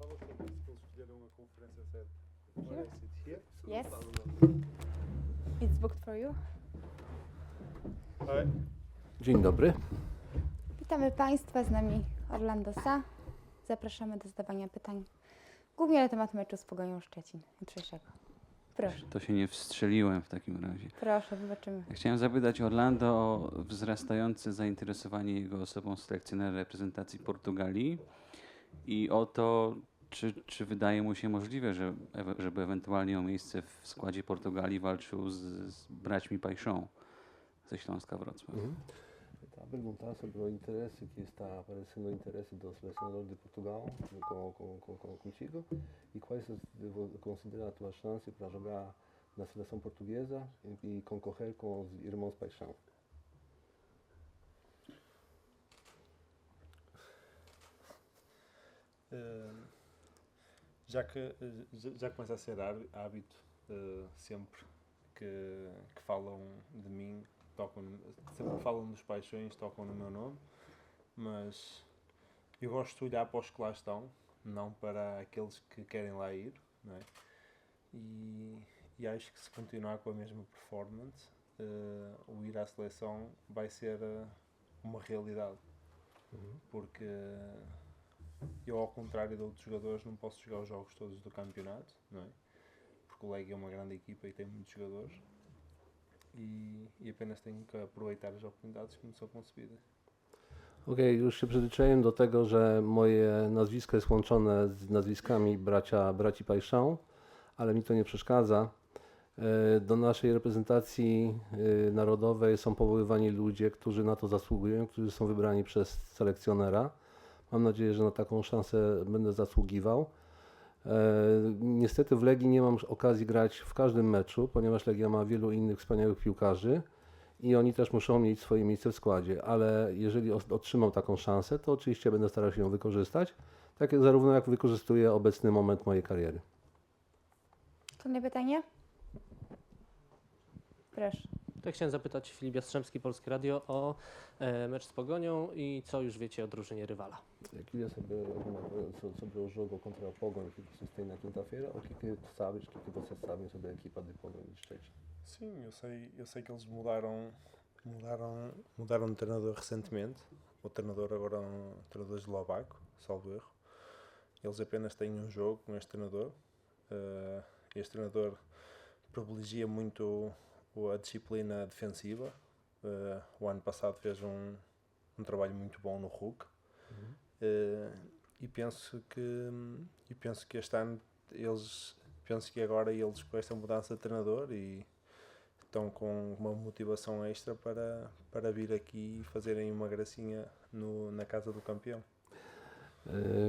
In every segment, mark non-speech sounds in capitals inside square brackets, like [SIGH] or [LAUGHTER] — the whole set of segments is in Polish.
Isso, que eles escolheram a conferência certa. Here? Yes. It's booked for you. Hi. Dzień dobry. Witamy Państwa, z nami Orlando Sa. Zapraszamy do zadawania pytań, głównie na temat meczu z Pogonią Szczecin jutrzejszego. Proszę, To się nie wstrzeliłem w takim razie. proszę, wybaczymy. Ja chciałem zapytać Orlando o wzrastające zainteresowanie jego osobą selekcjonera reprezentacji Portugalii i o to, czy, czy wydaje mu się możliwe, że, żeby ewentualnie o miejsce w składzie Portugalii walczył z, z braćmi Pajszą ze Śląska Wrocław. Uhum. Estava a perguntar sobre o interesse que está aparecendo o interesse do selecionador de Portugal com, com, com, com, contigo e quais considera a tua chance para jogar na seleção portuguesa e, e concorrer com os irmãos Paixão. Eh, já que eh, já, já começa a ser há- hábito eh, sempre que, que falam de mim, tocam, sempre que falam dos paixões, tocam no meu nome, mas eu gosto de olhar para os que lá estão, não para aqueles que querem lá ir, não é? E, e acho que se continuar com a mesma performance, eh, o ir à seleção vai ser eh, uma realidade. Porque eu, ao contrário de outros jogadores, não posso jogar os jogos todos do campeonato, não é? Porque o Leg é uma grande equipa e tem muitos jogadores. E, e apenas tenho que aproveitar as oportunidades que me são concebidas. Okej, już się przyzwyczaiłem do tego, że moje nazwisko jest łączone z nazwiskami bracia, braci Pajszą, ale mi to nie przeszkadza. E, Do naszej reprezentacji narodowej są powoływani ludzie, którzy na to zasługują, którzy są wybrani przez selekcjonera. Mam nadzieję, że na taką szansę będę zasługiwał. E, Niestety w Legii nie mam okazji grać w każdym meczu, ponieważ Legia ma wielu innych wspaniałych piłkarzy i oni też muszą mieć swoje miejsce w składzie, ale jeżeli otrzymam taką szansę, to oczywiście będę starał się ją wykorzystać, tak jak, zarówno jak wykorzystuję obecny moment mojej kariery. Kolejne pytanie? Proszę. To chciałem zapytać Filip Jastrzębski, Polskie Radio, o mecz z Pogonią i co już wiecie o drużynie rywala. Eu queria saber alguma coisa so- sobre o jogo contra o Pogoń que vocês têm na quinta-feira, o que, que sabes, o que, que vocês sabem sobre a equipa de Pogoń de Szczecin? Sim, eu sei, eu sei que eles mudaram, mudaram, mudaram de treinador recentemente. O treinador agora é um treinador eslovaco, salvo erro. Eles apenas têm um jogo com este treinador. Eh, este treinador privilegia muito a disciplina defensiva. Eh, o ano passado fez um, um trabalho muito bom no RUC. Eh, e penso que e penso que este ano eles penso que agora eles com esta mudança de treinador e estão com uma motivação extra para, para vir aqui e fazerem uma gracinha no, na casa do campeão.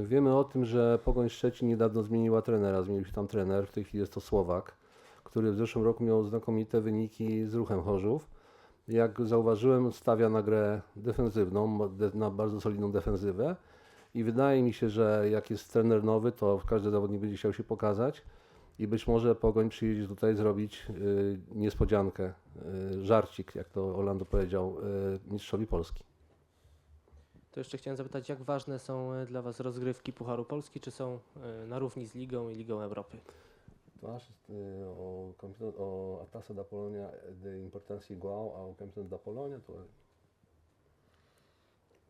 Wiemy o tym, że Pogoń Szczecin niedawno zmieniła trenera, zmienił się tam trener, w tej chwili jest to Słowak, który w zeszłym roku miał znakomite wyniki z ruchem Chorzów. Jak zauważyłem, stawia na grę defensywną, na bardzo solidną defensywę i wydaje mi się, że jak jest trener nowy, to każdy zawodnik będzie chciał się pokazać i być może Pogoń przyjedzie tutaj zrobić y, niespodziankę, y, żarcik, jak to Orlando powiedział, y, mistrzowi Polski. To jeszcze chciałem zapytać, jak ważne są dla Was rozgrywki Pucharu Polski, czy są na równi z Ligą i Ligą Europy? Tu achas eh, o, o a taça da Polónia é de importância igual ao campeonato da Polónia? Tu,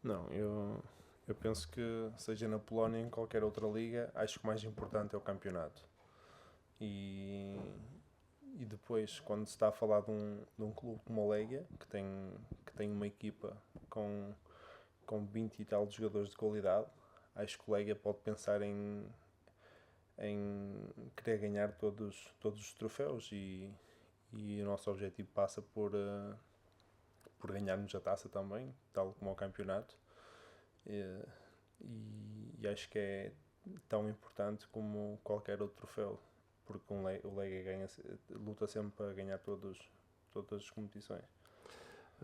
Não, eu, eu penso que seja na Polónia ou em qualquer outra liga, acho que o mais importante é o campeonato. E, e depois, quando se está a falar de um, de um clube como a Legia, que tem, que tem uma equipa com, com 20 e tal de jogadores de qualidade, acho que o Legia pode pensar em, em querer ganhar todos, todos os troféus e, e o nosso objetivo passa por, eh, por ganharmos a taça também, tal como o campeonato. Eh, E, e acho que é tão importante como qualquer outro troféu, porque um o Lega ganha, luta sempre para ganhar todos, todas as competições.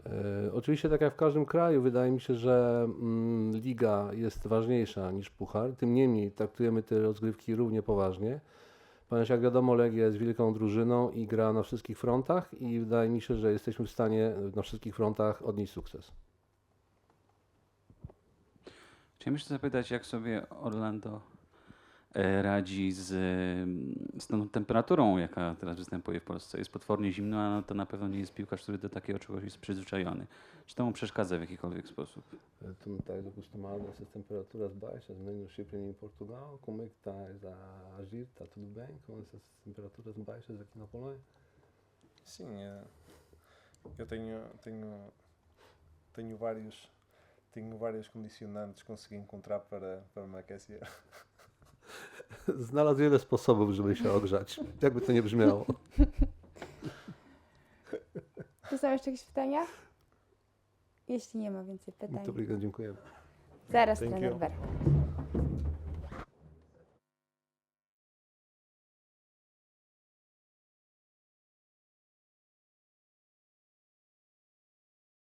E, oczywiście, tak jak w każdym kraju, wydaje mi się, że mm, liga jest ważniejsza niż puchar. Tym niemniej traktujemy te rozgrywki równie poważnie, ponieważ jak wiadomo, Legia jest wielką drużyną i gra na wszystkich frontach i wydaje mi się, że jesteśmy w stanie na wszystkich frontach odnieść sukces. Chciałem jeszcze zapytać, jak sobie Orlando radzi z, z tą temperaturą, jaka teraz występuje w Polsce. Jest potwornie zimno, a to na pewno nie jest piłkarz, który do takiego czegoś jest przyzwyczajony. Czy to mu przeszkadza w jakikolwiek sposób? Tu não estás acostumado a essas temperaturas baixas, nem no Chipre nem em Portugal. Como é que estás a agir? Está tudo bem com essas temperaturas baixas aqui na Polônia? Sim, é, eu tenho, tenho, tenho vários tenho várias condicionantes que consegui encontrar para, para me aquecer. [LAUGHS] [LAUGHS] Znalazł wiele sposobów, żeby się ogrzać. Jakby to nie brzmiało. [LAUGHS] Czy są jeszcze jakieś pytania? Jeśli nie ma więcej pytań, Muito obrigado, dziękuję. zaraz Thank trener.